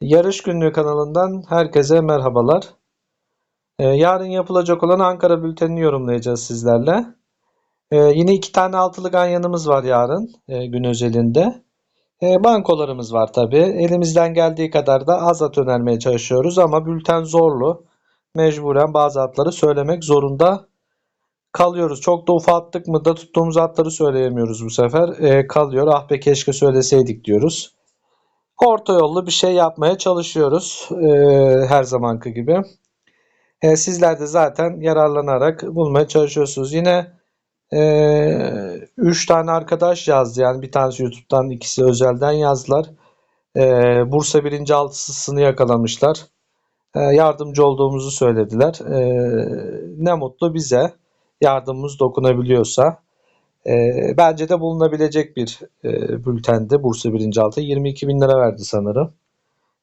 Yarış Günlüğü kanalından herkese merhabalar. Ee, yarın yapılacak olan Ankara bültenini yorumlayacağız sizlerle. Ee, yine iki tane altılı ganyanımız var yarın e, gün özelinde. Ee, bankolarımız var tabi. Elimizden geldiği kadar da az at önermeye çalışıyoruz ama bülten zorlu. Mecburen bazı atları söylemek zorunda kalıyoruz. Çok da ufalttık mı da tuttuğumuz atları söyleyemiyoruz bu sefer. Ee, kalıyor. Ah be keşke söyleseydik diyoruz. Orta yollu bir şey yapmaya çalışıyoruz. Ee, her zamanki gibi. Ee, sizler de zaten yararlanarak bulmaya çalışıyorsunuz. Yine 3 tane arkadaş yazdı. Yani bir tanesi YouTube'dan, ikisi özelden yazdılar. Ee, Bursa birinci altısını yakalamışlar. Ee, yardımcı olduğumuzu söylediler. Ee, ne mutlu bize. Yardımımız dokunabiliyorsa. Ee, bence de bulunabilecek bir e, bültendi Bursa birinci altı. 22 bin lira verdi sanırım.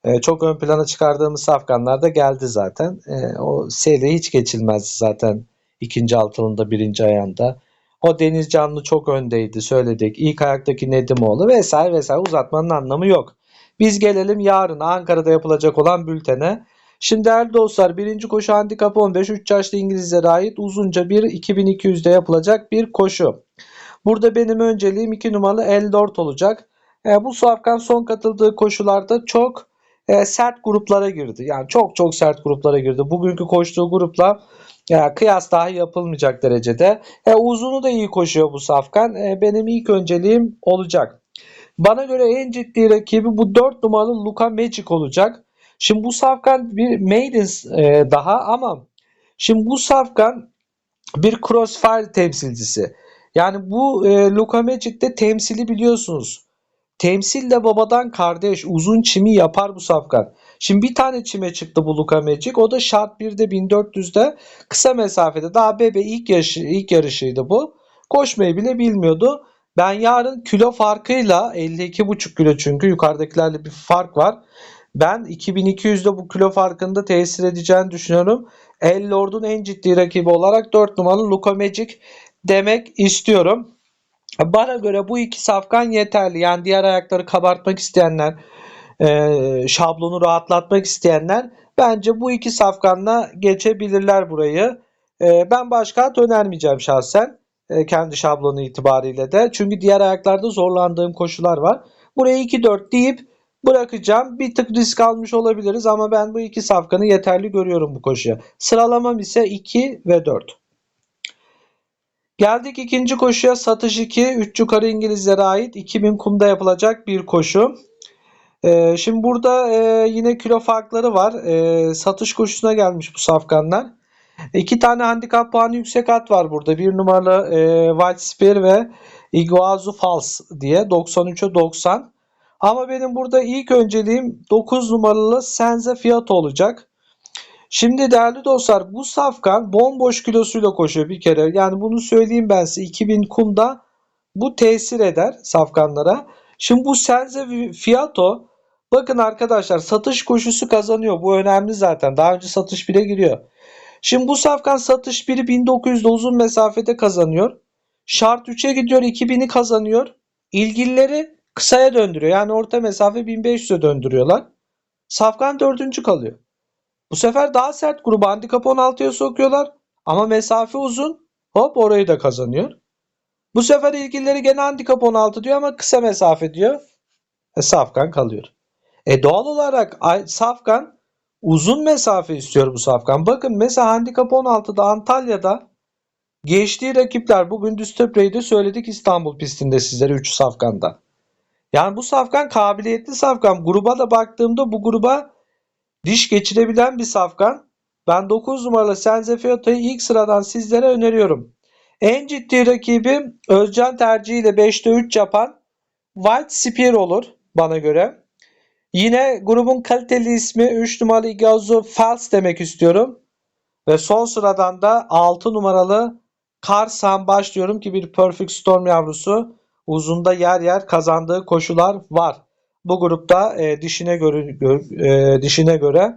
Ee, çok ön plana çıkardığımız safkanlar da geldi zaten. Ee, o seri hiç geçilmezdi zaten ikinci altılında birinci ayağında. O Deniz Canlı çok öndeydi söyledik. İlk ayaktaki Nedimoğlu vesaire vesaire uzatmanın anlamı yok. Biz gelelim yarın Ankara'da yapılacak olan bültene. Şimdi değerli dostlar birinci koşu handikap 15 3 yaşlı İngilizlere ait uzunca bir 2200'de yapılacak bir koşu. Burada benim önceliğim 2 numaralı Eldort olacak. E, bu Safkan son katıldığı koşularda çok e, sert gruplara girdi. Yani çok çok sert gruplara girdi. Bugünkü koştuğu grupla e, kıyas dahi yapılmayacak derecede. E, uzunu da iyi koşuyor bu Safkan. E, benim ilk önceliğim olacak. Bana göre en ciddi rakibi bu 4 numaralı Luka Magic olacak. Şimdi bu Safkan bir Maidens e, daha ama şimdi bu Safkan bir Crossfire temsilcisi. Yani bu e, Luka Magic'te temsili biliyorsunuz. Temsil de babadan kardeş. Uzun çimi yapar bu safkan. Şimdi bir tane çime çıktı bu Luka Magic. O da şart 1'de 1400'de kısa mesafede. Daha bebe ilk, yarışı, ilk yarışıydı bu. Koşmayı bile bilmiyordu. Ben yarın kilo farkıyla 52,5 kilo çünkü yukarıdakilerle bir fark var. Ben 2200'de bu kilo farkında tesir edeceğini düşünüyorum. El Lord'un en ciddi rakibi olarak 4 numaralı Luka Magic demek istiyorum. Bana göre bu iki safkan yeterli. Yani diğer ayakları kabartmak isteyenler, e, şablonu rahatlatmak isteyenler bence bu iki safkanla geçebilirler burayı. E, ben başka at önermeyeceğim şahsen. E, kendi şablonu itibariyle de. Çünkü diğer ayaklarda zorlandığım koşular var. Buraya 2-4 deyip bırakacağım. Bir tık risk almış olabiliriz ama ben bu iki safkanı yeterli görüyorum bu koşuya. Sıralamam ise 2 ve 4. Geldik ikinci koşuya satış 2. 3 yukarı İngilizlere ait 2000 kumda yapılacak bir koşu. Ee, şimdi burada e, yine kilo farkları var. E, satış koşusuna gelmiş bu safkanlar. İki tane handikap puanı yüksek at var burada. Bir numaralı e, White Spear ve Iguazu Fals diye 93'e 90. Ama benim burada ilk önceliğim 9 numaralı Senze Fiat olacak. Şimdi değerli dostlar bu safkan bomboş kilosuyla koşuyor bir kere. Yani bunu söyleyeyim ben size 2000 kumda bu tesir eder safkanlara. Şimdi bu Senze Fiato bakın arkadaşlar satış koşusu kazanıyor. Bu önemli zaten. Daha önce satış bile giriyor. Şimdi bu safkan satış 1'i 1900'de uzun mesafede kazanıyor. Şart 3'e gidiyor 2000'i kazanıyor. İlgilileri kısaya döndürüyor. Yani orta mesafe 1500'e döndürüyorlar. Safkan dördüncü kalıyor. Bu sefer daha sert grubu handikap 16'ya sokuyorlar. Ama mesafe uzun. Hop orayı da kazanıyor. Bu sefer ilgilileri gene handikap 16 diyor ama kısa mesafe diyor. E, Safkan kalıyor. E doğal olarak Safkan uzun mesafe istiyor bu Safkan. Bakın mesela handikap 16'da Antalya'da geçtiği rakipler bugün Düstöpre'yi söyledik İstanbul pistinde sizlere 3 Safkan'da. Yani bu Safkan kabiliyetli Safkan. Gruba da baktığımda bu gruba diş geçirebilen bir safkan. Ben 9 numaralı Senze Fiato'yu ilk sıradan sizlere öneriyorum. En ciddi rakibim Özcan tercihiyle 5'te 3 yapan White Spear olur bana göre. Yine grubun kaliteli ismi 3 numaralı Igazu Fals demek istiyorum. Ve son sıradan da 6 numaralı Karsan başlıyorum ki bir Perfect Storm yavrusu uzunda yer yer kazandığı koşular var bu grupta e, dişine göre e, dişine göre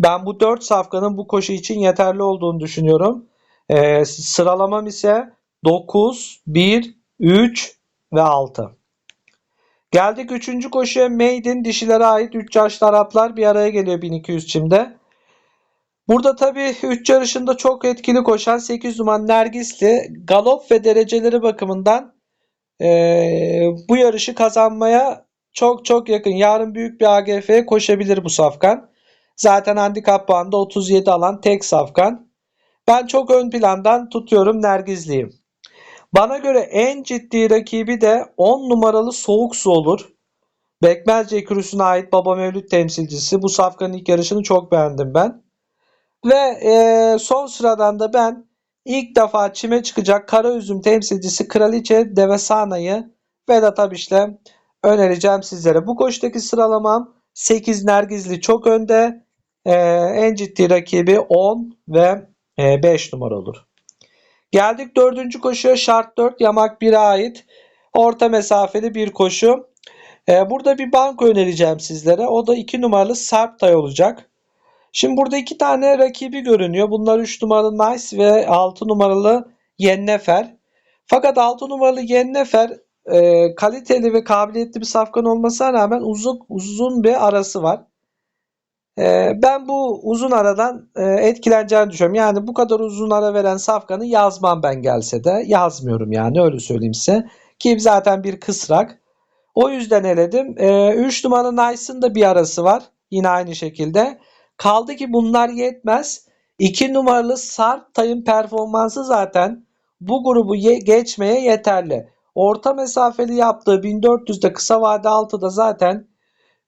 ben bu 4 safkanın bu koşu için yeterli olduğunu düşünüyorum. E, sıralamam ise 9, 1, 3 ve 6. Geldik 3. koşuya Maiden dişilere ait 3 yaşlı Araplar bir araya geliyor 1200 çimde. Burada tabii 3 yarışında çok etkili koşan 8 numaralı Nergisli galop ve dereceleri bakımından eee, bu yarışı kazanmaya çok çok yakın. Yarın büyük bir AGF'ye koşabilir bu safkan. Zaten handikap puanında 37 alan tek safkan. Ben çok ön plandan tutuyorum Nergizli'yi. Bana göre en ciddi rakibi de 10 numaralı Soğuk Su olur. Bekmezce Kürüsü'ne ait Baba Mevlüt temsilcisi. Bu safkanın ilk yarışını çok beğendim ben. Ve eee, son sıradan da ben ilk defa çime çıkacak kara üzüm temsilcisi Kraliçe Devesana'yı Vedat Abiş'le önereceğim sizlere. Bu koşudaki sıralamam 8 Nergizli çok önde. Eee, en ciddi rakibi 10 ve eee, 5 numara olur. Geldik dördüncü koşuya şart 4 yamak 1'e ait orta mesafeli bir koşu. Ee, burada bir banko önereceğim sizlere. O da 2 numaralı Sarptay olacak. Şimdi burada iki tane rakibi görünüyor. Bunlar 3 numaralı Nice ve 6 numaralı Yennefer. Fakat 6 numaralı Yennefer e, kaliteli ve kabiliyetli bir safkan olmasına rağmen uzun uzun bir arası var. E, ben bu uzun aradan e, etkileneceğini düşünüyorum. Yani bu kadar uzun ara veren safkanı yazmam ben gelse de. Yazmıyorum yani öyle söyleyeyim size. Ki zaten bir kısrak. O yüzden eledim. 3 numaralı Nice'ın da bir arası var. Yine aynı şekilde. Kaldı ki bunlar yetmez. 2 numaralı Sarptay'ın performansı zaten bu grubu ye- geçmeye yeterli. Orta mesafeli yaptığı 1400'de kısa vade 6'da zaten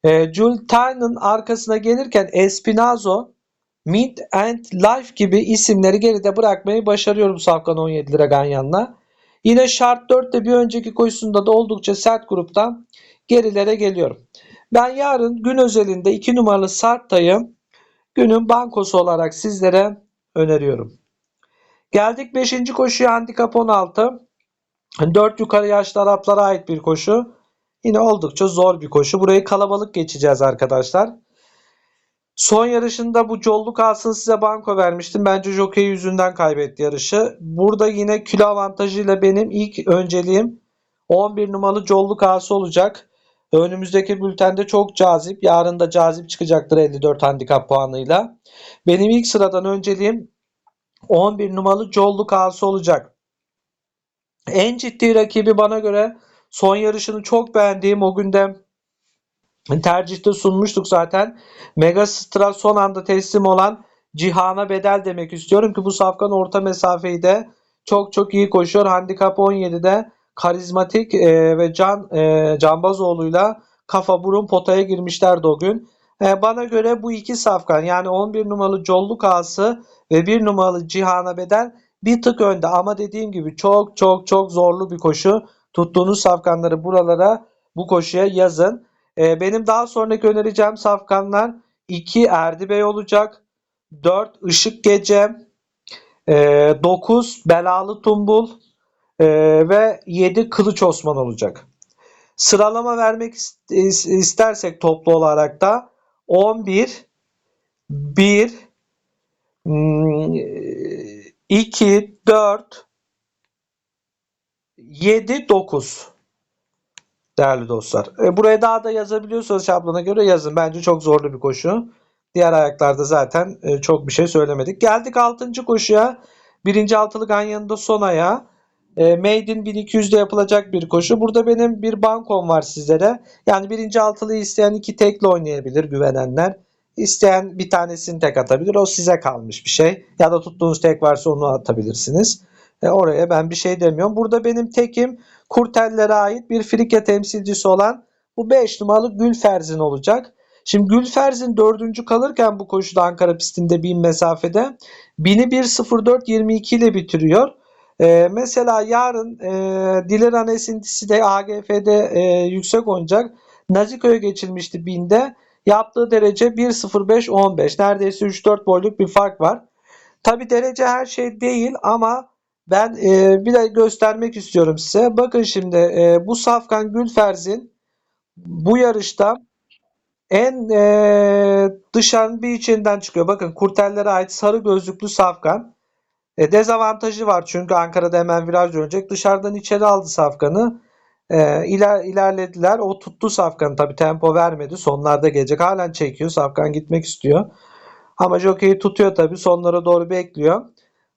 e, Julta'nın arkasına gelirken Espinazo, Mid and Life gibi isimleri geride bırakmayı başarıyor bu Safkan 17 lira Ganyan'la. Yine şart 4'te bir önceki koşusunda da oldukça sert gruptan gerilere geliyorum. Ben yarın gün özelinde 2 numaralı Sartay'ı günün bankosu olarak sizlere öneriyorum. Geldik 5. koşuya handikap 16. 4 yukarı yaşlı Araplara ait bir koşu. Yine oldukça zor bir koşu. Burayı kalabalık geçeceğiz arkadaşlar. Son yarışında bu Colluk alsın size banko vermiştim. Bence jockey yüzünden kaybetti yarışı. Burada yine kilo avantajıyla benim ilk önceliğim 11 numaralı Colluk A'sı olacak. Önümüzdeki bültende çok cazip. Yarın da cazip çıkacaktır 54 handikap puanıyla. Benim ilk sıradan önceliğim 11 numaralı Colluk A'sı olacak. En ciddi rakibi bana göre son yarışını çok beğendiğim o günde tercihte sunmuştuk zaten. Megastra son anda teslim olan Cihan'a bedel demek istiyorum ki bu safkan orta mesafeyi de çok çok iyi koşuyor. Handikap 17'de karizmatik e, ve Can e, Canbazoğlu'yla kafa burun potaya girmişlerdi o gün. E, bana göre bu iki safkan yani 11 numaralı Colluk Ağası ve 1 numaralı Cihan'a bedel bir tık önde ama dediğim gibi çok çok çok zorlu bir koşu. Tuttuğunuz safkanları buralara bu koşuya yazın. Ee, benim daha sonraki önereceğim safkanlar 2 Erdi Bey olacak. 4 Işık Gece. 9 Belalı Tumbul. e, ve 7 Kılıç Osman olacak. Sıralama vermek ist- is- istersek toplu olarak da 11 1 2 4 7 9 Değerli dostlar. E, buraya daha da yazabiliyorsanız şablona göre yazın. Bence çok zorlu bir koşu. Diğer ayaklarda zaten e, çok bir şey söylemedik. Geldik 6. koşuya. Birinci altılı Ganyan'ın da son ayağı. E, Maiden 1200'de yapılacak bir koşu. Burada benim bir bankom var sizlere. Yani birinci altılıyı isteyen iki tekle oynayabilir güvenenler. İsteyen bir tanesini tek atabilir. O size kalmış bir şey. Ya da tuttuğunuz tek varsa onu atabilirsiniz. E, oraya ben bir şey demiyorum. Burada benim tekim Kurtellere ait bir frike temsilcisi olan bu 5 numaralı Gülferzin olacak. Şimdi Gülferzin dördüncü kalırken bu koşuda Ankara pistinde 1000 mesafede 1000'i 1.04.22 ile bitiriyor. Ee, mesela yarın e, Dileran esintisi de AGF'de e, yüksek oynayacak. Naziko'ya geçilmişti 1000'de. Yaptığı derece 1.05.15. Neredeyse 3-4 boyluk bir fark var. Tabi derece her şey değil ama ben e, bir de göstermek istiyorum size. Bakın şimdi e, bu Safkan Gülferz'in bu yarışta en e, dışarının bir içinden çıkıyor. Bakın kurtellere ait sarı gözlüklü Safkan. E, dezavantajı var çünkü Ankara'da hemen viraj dönecek. Dışarıdan içeri aldı Safkan'ı. Ee, iler, ilerlediler. O tuttu Safkan'ı tabii tempo vermedi. Sonlarda gelecek. Halen çekiyor. Safkan gitmek istiyor. Ama jokeyi tutuyor tabii. Sonlara doğru bekliyor.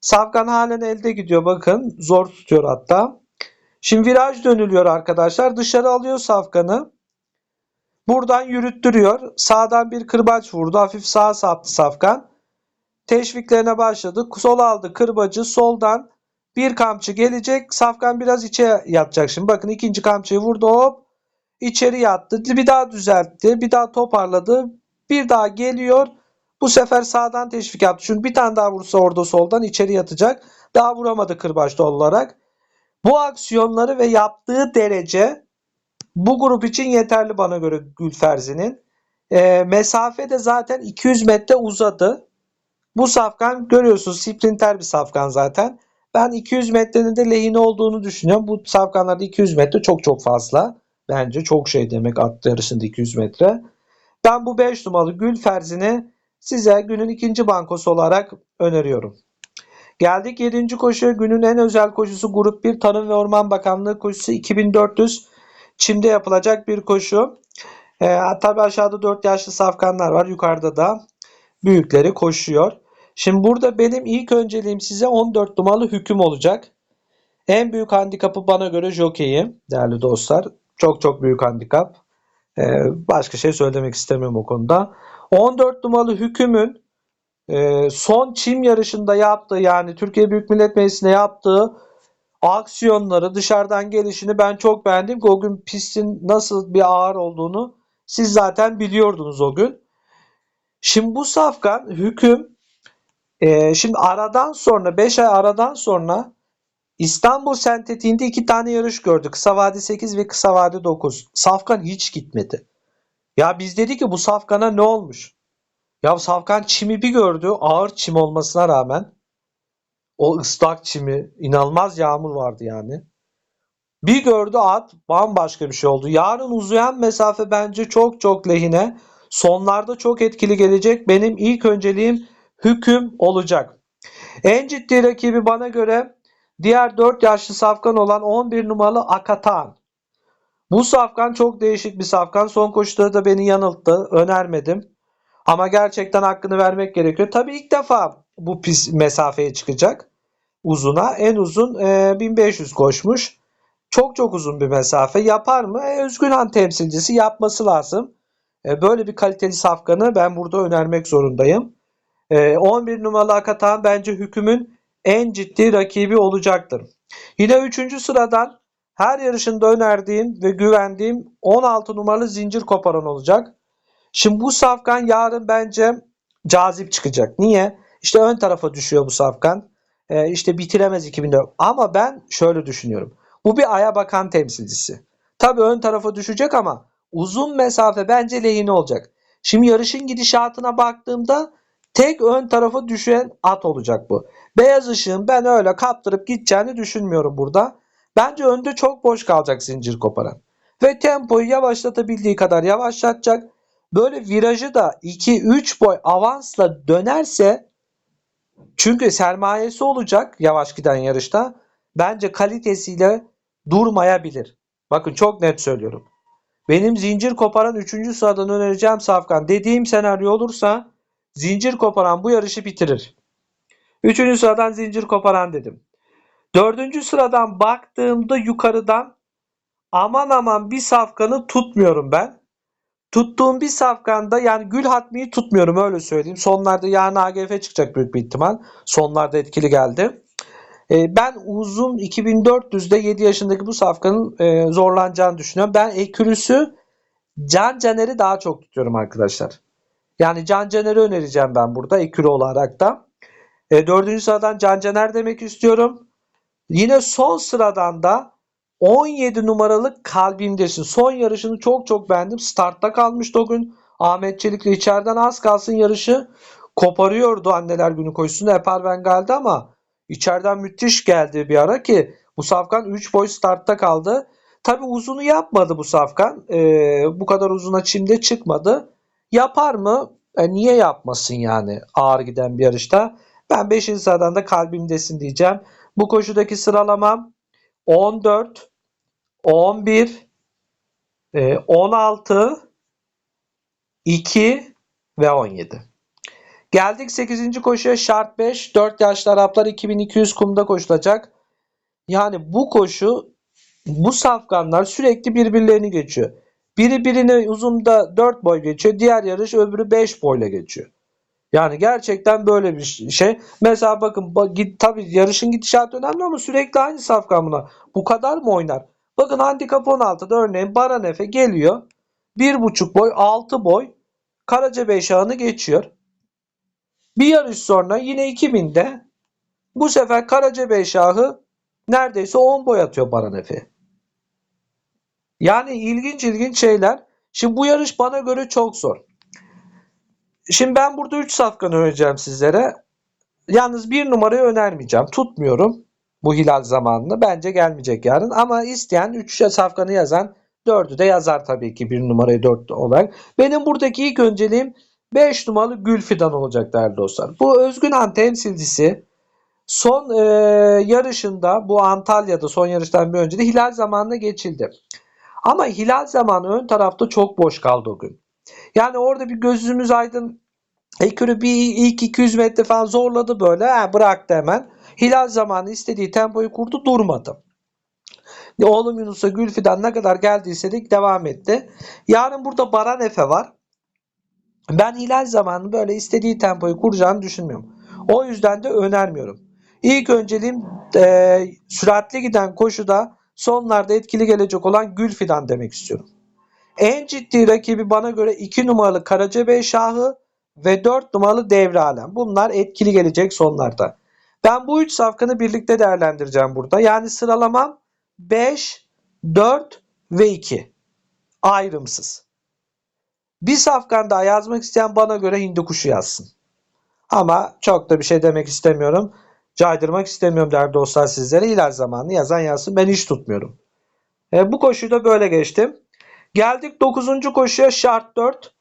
Safkan halen elde gidiyor. Bakın zor tutuyor hatta. Şimdi viraj dönülüyor arkadaşlar. Dışarı alıyor Safkan'ı. Buradan yürüttürüyor. Sağdan bir kırbaç vurdu. Hafif sağa saptı Safkan. Teşviklerine başladı. Sola aldı kırbacı. Soldan bir kamçı gelecek. Safkan biraz içe yatacak şimdi. Bakın ikinci kamçıyı vurdu hop. İçeri yattı. Bir daha düzeltti. Bir daha toparladı. Bir daha geliyor. Bu sefer sağdan teşvik yaptı. Çünkü bir tane daha vursa orada soldan içeri yatacak. Daha vuramadı kırbaç doğal olarak. Bu aksiyonları ve yaptığı derece bu grup için yeterli bana göre Gülferzi'nin. E, mesafe de zaten 200 metre uzadı. Bu safkan görüyorsunuz sprinter bir safkan zaten. Ben 200 metrenin de lehine olduğunu düşünüyorum. Bu safkanlarda 200 metre çok çok fazla. Bence çok şey demek at yarışında 200 metre. Ben bu 5 numaralı Gülferzi'ni size günün ikinci bankosu olarak öneriyorum. Geldik 7. koşuya. Günün en özel koşusu Grup 1 Tarım ve Orman Bakanlığı koşusu 2400 Çim'de yapılacak bir koşu. E, tabi aşağıda 4 yaşlı safkanlar var. Yukarıda da büyükleri koşuyor. Şimdi burada benim ilk önceliğim size 14 numaralı hüküm olacak. En büyük handikapı bana göre jockey'i değerli dostlar. Çok çok büyük handikap. Ee, başka şey söylemek istemiyorum o konuda. 14 numaralı hükümün e, son çim yarışında yaptığı yani Türkiye Büyük Millet Meclisi'nde yaptığı aksiyonları dışarıdan gelişini ben çok beğendim. O gün pistin nasıl bir ağır olduğunu siz zaten biliyordunuz o gün. Şimdi bu safkan hüküm e, şimdi aradan sonra 5 ay aradan sonra İstanbul sentetiğinde iki tane yarış gördük. Kısa vade 8 ve kısa vade 9. Safkan hiç gitmedi. Ya biz dedik ki bu Safkan'a ne olmuş? Ya Safkan çimi bir gördü. Ağır çim olmasına rağmen o ıslak çimi inanılmaz yağmur vardı yani. Bir gördü at bambaşka bir şey oldu. Yarın uzayan mesafe bence çok çok lehine. Sonlarda çok etkili gelecek. Benim ilk önceliğim hüküm olacak. En ciddi rakibi bana göre diğer 4 yaşlı safkan olan 11 numaralı Akatan. Bu safkan çok değişik bir safkan. Son koşuda da beni yanılttı. Önermedim. Ama gerçekten hakkını vermek gerekiyor. Tabii ilk defa bu pis mesafeye çıkacak. Uzuna. En uzun e, 1500 koşmuş. Çok çok uzun bir mesafe. Yapar mı? E, Özgürhan temsilcisi yapması lazım. E, böyle bir kaliteli safkanı ben burada önermek zorundayım. E, 11 numaralı Akatan bence hükümün en ciddi rakibi olacaktır. Yine 3. sıradan her yarışında önerdiğim ve güvendiğim 16 numaralı zincir koparan olacak. Şimdi bu safkan yarın bence cazip çıkacak. Niye? İşte ön tarafa düşüyor bu safkan. Ee, işte bitiremez 2004. Ama ben şöyle düşünüyorum. Bu bir aya bakan temsilcisi. Tabii ön tarafa düşecek ama uzun mesafe bence lehine olacak. Şimdi yarışın gidişatına baktığımda tek ön tarafa düşen at olacak bu. Beyaz ışığın ben öyle kaptırıp gideceğini düşünmüyorum burada. Bence önde çok boş kalacak zincir koparan. Ve tempoyu yavaşlatabildiği kadar yavaşlatacak. Böyle virajı da 2-3 boy avansla dönerse çünkü sermayesi olacak yavaş giden yarışta. Bence kalitesiyle durmayabilir. Bakın çok net söylüyorum. Benim zincir koparan 3. sıradan önereceğim Safkan. Dediğim senaryo olursa zincir koparan bu yarışı bitirir. 3. sıradan zincir koparan dedim. 4. sıradan baktığımda yukarıdan aman aman bir safkanı tutmuyorum ben. Tuttuğum bir safkanda yani Gül Hatmi'yi tutmuyorum öyle söyleyeyim. Sonlarda yarın AGF çıkacak büyük bir ihtimal. Sonlarda etkili geldi. E, ben uzun 2400'de 7 yaşındaki bu safkanın e, zorlanacağını düşünüyorum. Ben ekürüsü Can Caner'i daha çok tutuyorum arkadaşlar. Yani Can Caner'i önereceğim ben burada ekürü olarak da. E, dördüncü sıradan Can Caner demek istiyorum. Yine son sıradan da 17 numaralı kalbimdesin. Son yarışını çok çok beğendim. Startta kalmıştı o gün. Ahmet Çelik'le içeriden az kalsın yarışı koparıyordu anneler günü koşusunda. Epar Bengal'de ama içeriden müthiş geldi bir ara ki bu safkan 3 boy startta kaldı. Tabi uzunu yapmadı bu safkan. Ee, bu kadar uzuna çimde çıkmadı. Yapar mı? E, niye yapmasın yani ağır giden bir yarışta? Ben 5. sıradan da kalbimdesin diyeceğim. Bu koşudaki sıralamam 14, 11, e, 16, 2 ve 17. Geldik 8. koşuya şart 5. 4 yaşlı Araplar 2200 kumda koşulacak. Yani bu koşu bu safkanlar sürekli birbirlerini geçiyor. Biri birini uzunda 4 boy geçiyor. Diğer yarış öbürü 5 boyla geçiyor. Yani gerçekten böyle bir şey. Mesela bakın git tabii yarışın gidişatı önemli ama sürekli aynı safkan buna. Bu kadar mı oynar? Bakın handikap 16'da örneğin Baran Efe geliyor. 1,5 boy 6 boy Karacabey Şahı'nı geçiyor. Bir yarış sonra yine 2000'de bu sefer Karacabey Şahı neredeyse 10 boy atıyor Baran Efe. Yani ilginç ilginç şeyler. Şimdi bu yarış bana göre çok zor. Şimdi ben burada 3 safkanı önereceğim sizlere. Yalnız bir numarayı önermeyeceğim. Tutmuyorum bu hilal zamanını. Bence gelmeyecek yarın. Ama isteyen 3 safkanı yazan 4'ü de yazar tabii ki bir numarayı 4 olarak. Benim buradaki ilk önceliğim 5 numaralı Gülfidan olacak değerli dostlar. Bu Özgün Han temsilcisi son e, yarışında bu Antalya'da son yarıştan bir önce de hilal zamanına geçildi. Ama hilal zamanı ön tarafta çok boş kaldı o gün. Yani orada bir gözümüz aydın Ekürü bir ilk 200 metre falan zorladı böyle. He, bıraktı hemen. Hilal zamanı istediği tempoyu kurdu durmadı. Oğlum Yunus'a Gülfidan ne kadar geldiyse de devam etti. Yarın burada Baran Efe var. Ben Hilal zamanı böyle istediği tempoyu kuracağını düşünmüyorum. O yüzden de önermiyorum. İlk önceliğim e, süratli giden koşuda sonlarda etkili gelecek olan Gülfidan demek istiyorum. En ciddi rakibi bana göre 2 numaralı Karacabey Şahı ve 4 numaralı Devre Alem. Bunlar etkili gelecek sonlarda. Ben bu 3 safkanı birlikte değerlendireceğim burada. Yani sıralamam 5, 4 ve 2. Ayrımsız. Bir safkan daha yazmak isteyen bana göre hindi kuşu yazsın. Ama çok da bir şey demek istemiyorum. Caydırmak istemiyorum değerli dostlar sizlere. İler zamanı yazan yazsın. Ben hiç tutmuyorum. E, bu koşuyu da böyle geçtim. Geldik 9. koşuya şart 4.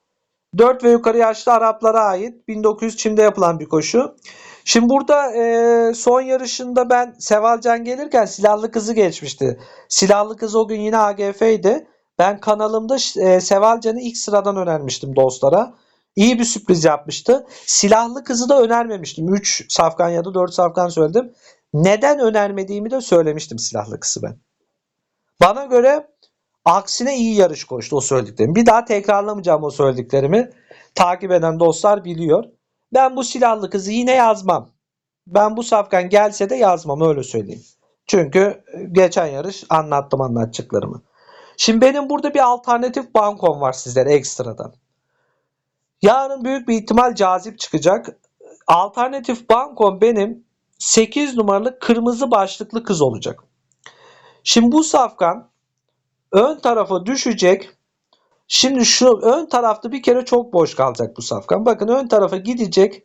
4 ve yukarı yaşlı Araplara ait 1900 Çim'de yapılan bir koşu. Şimdi burada e, son yarışında ben Sevalcan gelirken silahlı kızı geçmişti. Silahlı kız o gün yine AGF'ydi. Ben kanalımda e, Sevalcan'ı ilk sıradan önermiştim dostlara. İyi bir sürpriz yapmıştı. Silahlı kızı da önermemiştim. 3 safkan ya da 4 safkan söyledim. Neden önermediğimi de söylemiştim silahlı kızı ben. Bana göre aksine iyi yarış koştu o söylediklerimi. Bir daha tekrarlamayacağım o söylediklerimi. Takip eden dostlar biliyor. Ben bu silahlı kızı yine yazmam. Ben bu safkan gelse de yazmam öyle söyleyeyim. Çünkü geçen yarış anlattım anlatacaklarımı. Şimdi benim burada bir alternatif bankom var sizlere ekstradan. Yarın büyük bir ihtimal cazip çıkacak. Alternatif bankom benim 8 numaralı kırmızı başlıklı kız olacak. Şimdi bu safkan ön tarafa düşecek. Şimdi şu ön tarafta bir kere çok boş kalacak bu safkan. Bakın ön tarafa gidecek.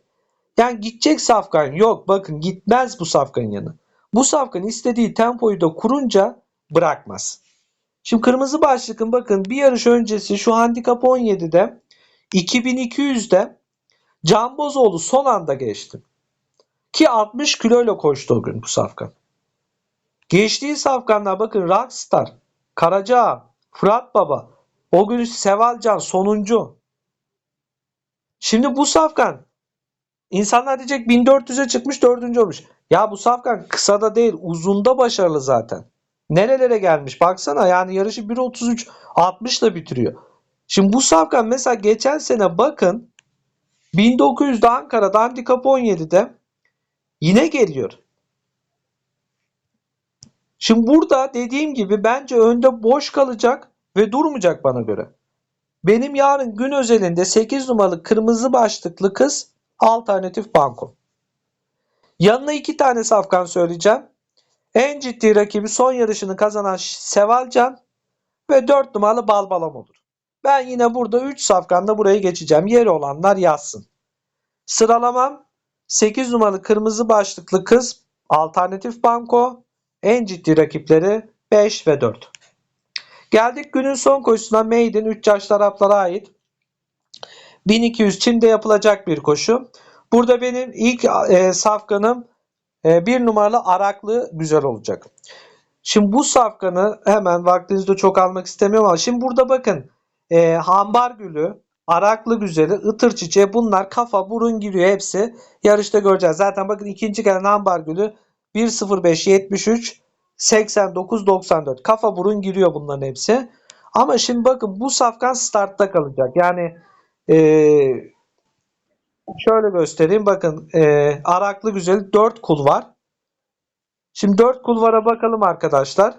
Yani gidecek safkan yok. Bakın gitmez bu safkanın yanı. Bu safkan istediği tempoyu da kurunca bırakmaz. Şimdi kırmızı başlıkın bakın bir yarış öncesi şu handikap 17'de 2200'de Can Bozoğlu son anda geçti. Ki 60 kiloyla koştu o gün bu safkan. Geçtiği safkanlar bakın Rockstar, Karaca, Fırat Baba, o gün Sevalcan sonuncu. Şimdi bu safkan insanlar diyecek 1400'e çıkmış dördüncü olmuş. Ya bu safkan kısada değil uzunda başarılı zaten. Nerelere gelmiş baksana yani yarışı 1.33 60 ile bitiriyor. Şimdi bu safkan mesela geçen sene bakın 1900'de Ankara'da handikap 17'de yine geliyor. Şimdi burada dediğim gibi bence önde boş kalacak ve durmayacak bana göre. Benim yarın gün özelinde 8 numaralı kırmızı başlıklı kız alternatif banko. Yanına iki tane safkan söyleyeceğim. En ciddi rakibi son yarışını kazanan Sevalcan ve 4 numaralı Balbalam olur. Ben yine burada 3 safkanda burayı geçeceğim. Yeri olanlar yazsın. Sıralamam 8 numaralı kırmızı başlıklı kız alternatif banko. En ciddi rakipleri 5 ve 4. Geldik günün son koşusuna Maiden 3 yaşlı Araplara ait. 1200 Çin'de yapılacak bir koşu. Burada benim ilk e, safkanım e, bir numaralı Araklı güzel olacak. Şimdi bu safkanı hemen vaktinizi de çok almak istemiyorum ama şimdi burada bakın e, hambar gülü, araklı güzeli, ıtır çiçeği bunlar kafa burun giriyor hepsi. Yarışta göreceğiz. Zaten bakın ikinci gelen hambar gülü 1.05 73 89 94 kafa burun giriyor bunların hepsi. Ama şimdi bakın bu safkan startta kalacak. Yani e, şöyle göstereyim. Bakın e, araklı güzeli 4 kul var. Şimdi 4 kulvara bakalım arkadaşlar.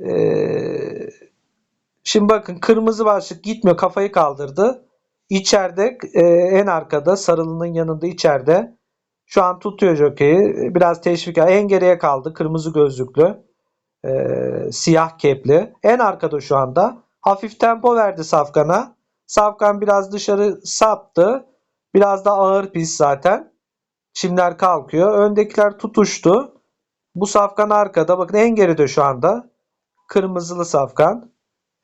Ee, şimdi bakın kırmızı başlık gitmiyor kafayı kaldırdı. İçeride e, en arkada sarılının yanında içeride. Şu an tutuyor jokeyi. Biraz teşvik. En geriye kaldı. Kırmızı gözlüklü. e, siyah kepli. En arkada şu anda. Hafif tempo verdi Safkan'a. Safkan biraz dışarı saptı. Biraz da ağır pis zaten. Çimler kalkıyor. Öndekiler tutuştu. Bu safkan arkada. Bakın en geride şu anda. Kırmızılı safkan.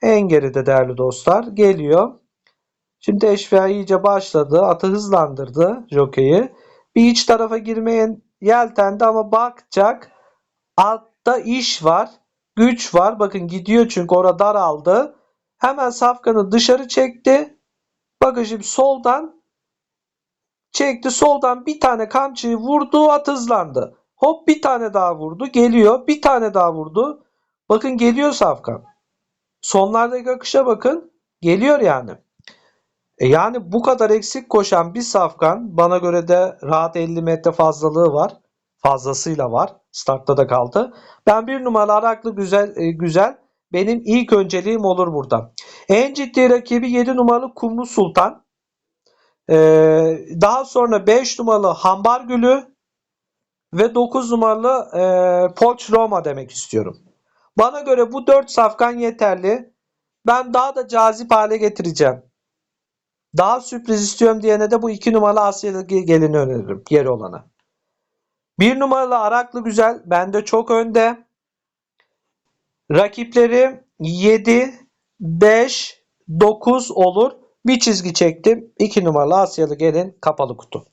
En geride değerli dostlar. Geliyor. Şimdi teşviğe iyice başladı. Atı hızlandırdı jokeyi. Bir iç tarafa girmeye yeltendi ama bakacak. Altta iş var. Güç var. Bakın gidiyor çünkü orada daraldı. Hemen safkanı dışarı çekti. Bakın şimdi soldan çekti. Soldan bir tane kamçıyı vurdu. At hızlandı. Hop bir tane daha vurdu. Geliyor. Bir tane daha vurdu. Bakın geliyor Safkan. Sonlardaki akışa bakın. Geliyor yani. E yani bu kadar eksik koşan bir Safkan bana göre de rahat 50 metre fazlalığı var. Fazlasıyla var. Startta da kaldı. Ben bir numaralı Araklı güzel e, güzel benim ilk önceliğim olur burada. En ciddi rakibi 7 numaralı Kumru Sultan. Ee, daha sonra 5 numaralı Hambar Gülü ve 9 numaralı e, Poç Roma demek istiyorum. Bana göre bu 4 safkan yeterli. Ben daha da cazip hale getireceğim. Daha sürpriz istiyorum diyene de bu 2 numaralı Asyalı gelini öneririm. Geri olanı. 1 numaralı Araklı Güzel bende çok önde. Rakipleri 7, 5, 9 olur. Bir çizgi çektim. 2 numaralı Asyalı gelin kapalı kutu.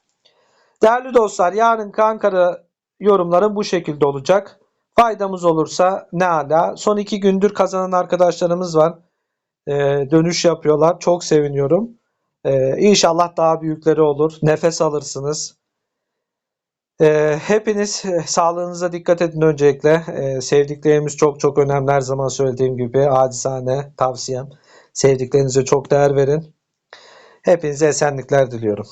Değerli dostlar yarın Ankara yorumlarım bu şekilde olacak. Faydamız olursa ne ala. Son iki gündür kazanan arkadaşlarımız var. Ee, dönüş yapıyorlar. Çok seviniyorum. Ee, inşallah daha büyükleri olur. Nefes alırsınız. Ee, hepiniz e, sağlığınıza dikkat edin öncelikle. Ee, sevdiklerimiz çok çok önemli. Her zaman söylediğim gibi acizane tavsiyem. Sevdiklerinize çok değer verin. Hepinize esenlikler diliyorum.